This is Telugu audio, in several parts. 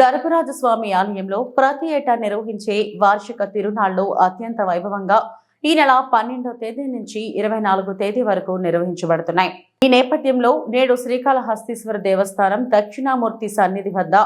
ధర్మరాజ స్వామి ఆలయంలో ప్రతి ఏటా నిర్వహించే వార్షిక తిరునాళ్ళు అత్యంత వైభవంగా ఈ నెల పన్నెండో తేదీ నుంచి ఇరవై నాలుగో తేదీ వరకు నిర్వహించబడుతున్నాయి. ఈ నేపథ్యంలో నేడు శ్రీకాళహస్తీశ్వర దేవస్థానం దక్షిణామూర్తి సన్నిధి వద్ద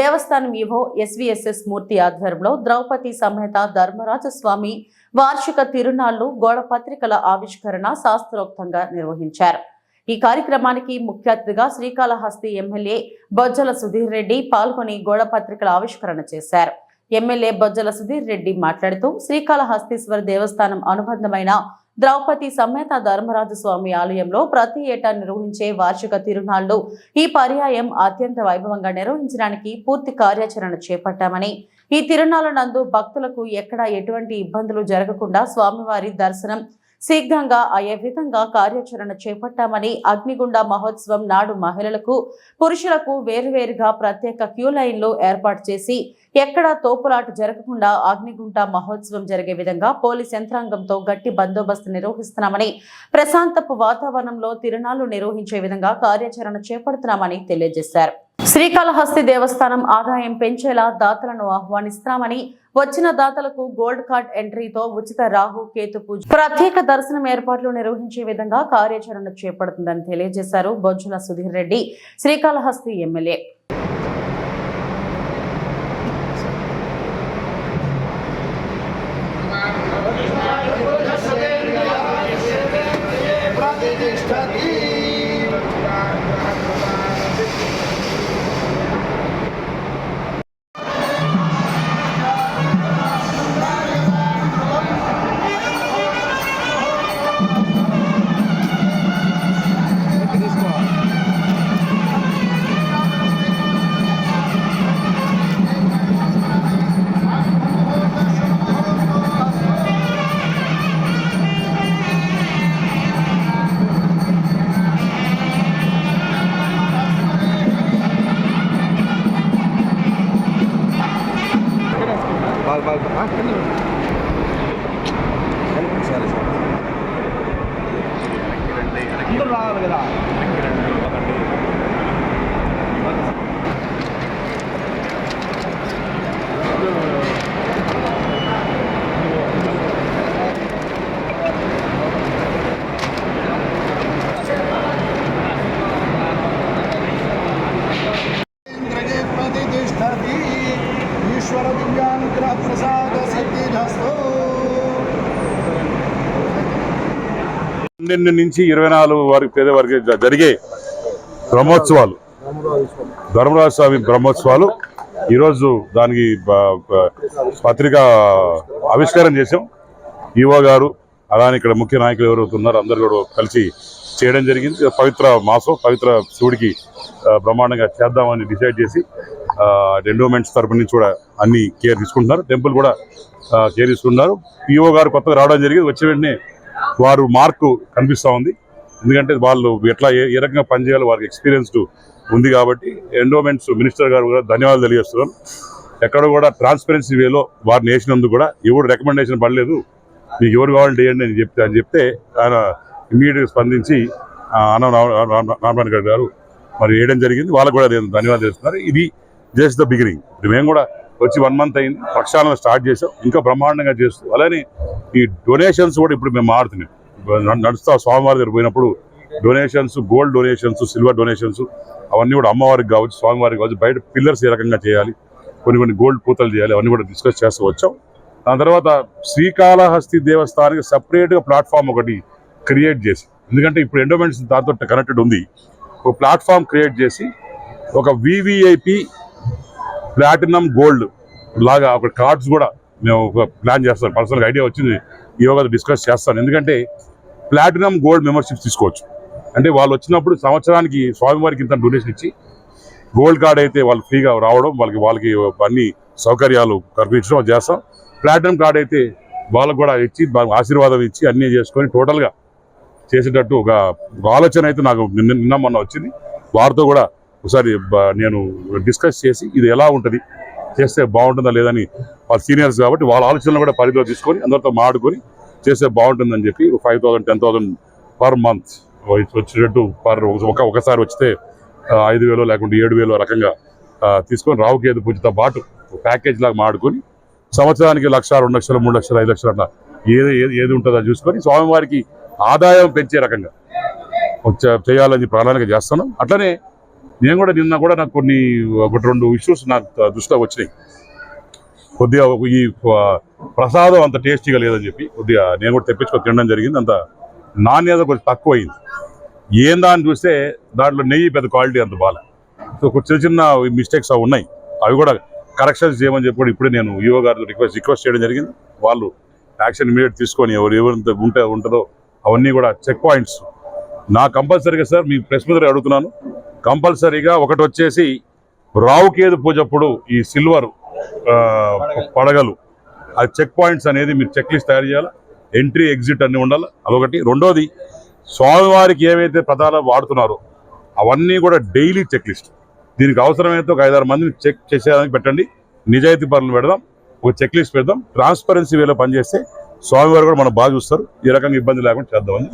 దేవస్థానం ఈవో ఎస్విఎస్ఎస్ మూర్తి ఆధ్వర్యంలో ద్రౌపది సమేత ధర్మరాజస్వామి వార్షిక తిరునాళ్ళు గోడపత్రికల ఆవిష్కరణ శాస్త్రోక్తంగా నిర్వహించారు. ఈ కార్యక్రమానికి ముఖ్య అతిథిగా శ్రీకాళహస్తి ఎమ్మెల్యే బొజ్జల సుధీర్ రెడ్డి పాల్గొని గోడ పత్రికల ఆవిష్కరణ చేశారు. ఎమ్మెల్యే బొజ్జల సుధీర్ రెడ్డి మాట్లాడుతూ శ్రీకాళహస్తీశ్వర దేవస్థానం అనుబంధమైన ద్రౌపది సమేత ధర్మరాజు స్వామి ఆలయంలో ప్రతి ఏటా నిర్వహించే వార్షిక తిరునాళ్ళు ఈ పర్యాయం అత్యంత వైభవంగా నిర్వహించడానికి పూర్తి కార్యాచరణ చేపట్టామని ఈ తిరునాళ్ళ నందు భక్తులకు ఎక్కడా ఎటువంటి ఇబ్బందులు జరగకుండా స్వామివారి దర్శనం శీఘ్రంగా అయ్యే విధంగా కార్యాచరణ చేపట్టామని అగ్నిగుండ మహోత్సవం నాడు మహిళలకు పురుషులకు వేరువేరుగా ప్రత్యేక క్యూ లైన్లు ఏర్పాటు చేసి ఎక్కడా తోపులాట జరగకుండా అగ్నిగుంట మహోత్సవం జరిగే విధంగా పోలీస్ యంత్రాంగంతో గట్టి బందోబస్తు నిర్వహిస్తున్నామని ప్రశాంతపు వాతావరణంలో తిరునాళ్ళు నిర్వహించే విధంగా కార్యాచరణ చేపడుతున్నామని తెలియజేశారు. శ్రీకాళహస్తి దేవస్థానం ఆదాయం పెంచేలా దాతలను ఆహ్వానిస్తున్నామని వచ్చిన దాతలకు గోల్డ్ కార్డ్ ఎంట్రీతో ఉచిత రాహు కేతు పూజ ప్రత్యేక దర్శనం ఏర్పాట్లు నిర్వహించే విధంగా కార్యాచరణ చేపడుతుందని తెలియజేశారు బొజ్జుల సుధీర్ రెడ్డి శ్రీకాళహస్తి ఎమ్మెల్యే. company పన్నెండు నుంచి ఇరవై నాలుగు వరకు తేదీ వరకు జరిగే బ్రహ్మోత్సవాలు. ధర్మరాజ స్వామి బ్రహ్మోత్సవాలు. ఈరోజు దానికి పత్రిక ఆవిష్కారం చేసాం ఈవో గారు అలానే ఇక్కడ ముఖ్య నాయకులు ఎవరు ఉన్నారు అందరు కూడా కలిసి చేయడం జరిగింది. పవిత్ర మాసం పవిత్ర శివుడికి బ్రహ్మాండంగా చేద్దామని డిసైడ్ చేసి ఎండోమెంట్స్ తరపు నుంచి కూడా అన్ని కేర్ తీసుకుంటున్నారు. టెంపుల్ కూడా కేర్ తీసుకుంటున్నారు. పిఓ గారు కొత్తగా రావడం జరిగింది. వచ్చే వెంటనే వారు మార్కు కనిపిస్తూ ఉంది. ఎందుకంటే వాళ్ళు ఎట్లా ఏ ఏ రకంగా పనిచేయాలో వారికి ఎక్స్పీరియన్స్డ్ ఉంది కాబట్టి ఎండోమెంట్స్ మినిస్టర్ గారు కూడా ధన్యవాదాలు తెలియజేస్తున్నాను ఎక్కడ కూడా ట్రాన్స్పరెన్సీ వేలో వారిని వేసినందుకు కూడా ఎవరు రికమెండేషన్ పడలేదు. మీకు ఎవరు కావాలంటే వేయండి అని చెప్తే అని చెప్తే ఆయన ఇమీడియట్గా స్పందించి అన్న రామరాణ్ గారు గారు మరి వేయడం జరిగింది. వాళ్ళకు కూడా నేను ధన్యవాదాలు చేస్తున్నారు ఇది జస్ట్ ద బిగినింగ్. ఇప్పుడు మేము కూడా వచ్చి వన్ మంత్ అయింది. ప్రక్షాళన స్టార్ట్ చేసాం ఇంకా బ్రహ్మాండంగా చేస్తూ అలానే ఈ డొనేషన్స్ కూడా ఇప్పుడు మేము మారుతున్నాం. నడుస్తా స్వామివారి దగ్గర పోయినప్పుడు donations gold donations silver donations అవన్నీ కూడా అమ్మవారికి కావచ్చు స్వామివారికి కావచ్చు బయట పిల్లర్స్ ఏ రకంగా చేయాలి. కొన్ని కొన్ని గోల్డ్ పూతలు చేయాలి అవన్నీ కూడా డిస్కస్ చేస్తూ వచ్చాం. దాని తర్వాత శ్రీకాళహస్తి దేవస్థానానికి సపరేట్గా ప్లాట్ఫామ్ ఒకటి క్రియేట్ చేసి ఎందుకంటే ఇప్పుడు ఎండోమెంట్స్ దాంతో కనెక్టెడ్ ఉంది. ఒక ప్లాట్ఫామ్ క్రియేట్ చేసి ఒక వివిఐపి ప్లాటినం గోల్డ్ లాగా ఒక కార్డ్స్ కూడా మేము ఒక ప్లాన్ చేస్తాం. పర్సనల్గా ఐడియా వచ్చింది. ఈ యోగా డిస్కస్ చేస్తాను. ఎందుకంటే ప్లాటినం గోల్డ్ మెంబర్షిప్ తీసుకోవచ్చు. అంటే వాళ్ళు వచ్చినప్పుడు సంవత్సరానికి స్వామివారికి ఇంత డొనేషన్ ఇచ్చి గోల్డ్ కార్డ్ అయితే వాళ్ళు ఫ్రీగా రావడం వాళ్ళకి వాళ్ళకి అన్ని సౌకర్యాలు కల్పించడం చేస్తాం. ప్లాటినం కార్డ్ అయితే వాళ్ళకు కూడా ఇచ్చి ఆశీర్వాదం ఇచ్చి అన్నీ చేసుకొని టోటల్గా చేసేటట్టు ఒక ఆలోచన అయితే నాకు నిన్న మొన్న వచ్చింది. వారితో కూడా ఒకసారి నేను డిస్కస్ చేసి ఇది ఎలా ఉంటుంది? చేస్తే బాగుంటుందా లేదని వాళ్ళ సీనియర్స్ కాబట్టి వాళ్ళ ఆలోచనలు కూడా పరిధిలో తీసుకొని అందరితో మాడుకొని చేస్తే బాగుంటుందని చెప్పి five thousand ten thousand per month వచ్చేటట్టు పర్ ఒక ఒకసారి వచ్చితే ఐదు వేలు లేకుంటే ఏడు వేలు రకంగా తీసుకొని తీసుకొని రావుకేతు పూజతో పాటు ప్యాకేజ్ లాగా మాడుకొని సంవత్సరానికి లక్ష రెండు లక్షలు మూడు లక్షలు ఐదు లక్షలు అట్లా ఏది ఏది ఏది ఉంటుందో చూసుకొని స్వామివారికి ఆదాయం పెంచే రకంగా వచ్చే చేయాలని ప్రణాళిక చేస్తున్నాం. అట్లనే నేను కూడా నిన్న కూడా నాకు కొన్ని ఒకటి రెండు ఇష్యూస్ నాకు దృష్టిలో వచ్చినాయి. కొద్దిగా ఒక ఈ ప్రసాదం అంత టేస్టీగా లేదని చెప్పి కొద్దిగా నేను కూడా తెప్పించుకొని తినడం జరిగింది. అంత నాణ్యత కొంచెం తక్కువ అయింది ఏందా అని చూస్తే దాంట్లో నెయ్యి పెద్ద క్వాలిటీ అంత బాగా సో చిన్న చిన్న మిస్టేక్స్ అవి ఉన్నాయి. అవి కూడా కరెక్షన్స్ చేయమని చెప్పి కూడా ఇప్పుడే నేను ఈవో గారితో రిక్వెస్ట్ రిక్వెస్ట్ చేయడం జరిగింది. వాళ్ళు యాక్షన్ ఇమీడియట్ తీసుకొని ఎవరు ఎవరింత ఉంటే ఉంటుందో అవన్నీ కూడా చెక్ పాయింట్స్ నా కంపల్సరీగా సార్ మీ ప్రెస్ మీద అడుగుతున్నాను. కంపల్సరీగా ఒకటి వచ్చేసి రావుకేదు పూజప్పుడు ఈ సిల్వర్ పడగలు. ఆ చెక్ పాయింట్స్ అనేది మీరు చెక్ లిస్ట్ తయారు చేయాలి? ఎంట్రీ ఎగ్జిట్ అన్నీ ఉండాలి? అదొకటి. రెండోది స్వామివారికి ఏవైతే పదాలు వాడుతున్నారో అవన్నీ కూడా డైలీ చెక్ లిస్ట్ దీనికి అవసరమైతే ఒక ఐదారు మందిని చెక్ చేసేదానికి పెట్టండి. నిజాయితీ పనులు పెడదాం. ఒక చెక్ లిస్ట్ పెడదాం. ట్రాన్స్పరెన్సీ వేలో పనిచేస్తే స్వామివారు కూడా మనం బాగా చూస్తారు. ఈ రకంగా ఇబ్బంది లేకుండా చేద్దామని.